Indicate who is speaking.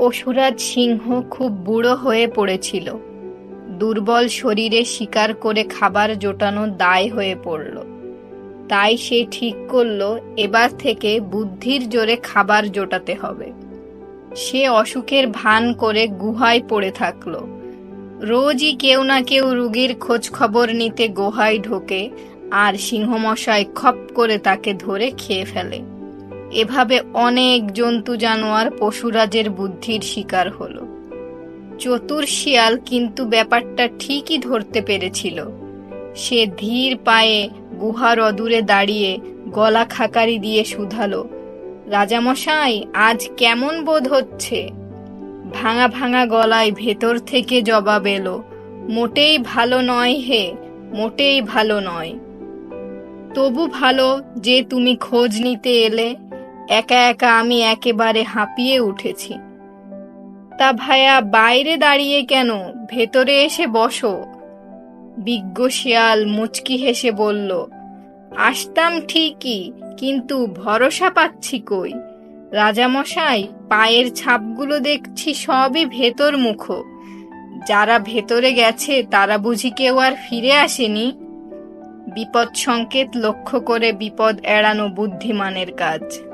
Speaker 1: পশুরাজ সিংহ খুব বুড়ো হয়ে পড়েছিল। দুর্বল শরীরে শিকার করে খাবার জোটানো দায় হয়ে পড়ল। তাই সে ঠিক করল, এবার থেকে বুদ্ধির জোরে খাবার জোটাতে হবে। সে অসুখের ভান করে গুহায় পড়ে থাকল। রোজই কেউ না কেউ রুগীর খোঁজ খবর নিতে গুহায় ঢোকে, আর সিংহমশাই খপ করে তাকে ধরে খেয়ে ফেলে। এভাবে অনেক জন্তু জানোয়ার পশুরাজের বুদ্ধির শিকার হলো। চতুর শিয়াল কিন্তু ব্যাপারটা ঠিকই ধরতে পেরেছিল। সে ধীর পায়ে গুহার অদূরে দাঁড়িয়ে গলা খাকারি দিয়ে শুধালো, রাজামশাই, আজ কেমন বোধ হচ্ছে? ভাঙা ভাঙা গলায় ভেতর থেকে জবাব এলো, মোটেই ভালো নয় হে, মোটেই ভালো নয়। তবু ভালো যে তুমি খোঁজ নিতে এলে একা একা আমি একেবারে হাঁপিয়ে উঠেছি। তা ভায়া বাইরে দাঁড়িয়ে কেন? ভেতরে এসে বসো। বিজ্ঞ শিয়াল মুচকি হেসে বলল, আসতাম ঠিকই, কিন্তু ভরসা পাচ্ছি কই? রাজামশাই, পায়ের ছাপগুলো দেখছি সবই ভেতর মুখো যারা ভেতরে গেছে, তারা বুঝি কেউ আর ফিরে আসেনি? বিপদ সংকেত লক্ষ্য করে বিপদ এড়ানো বুদ্ধিমানের কাজ।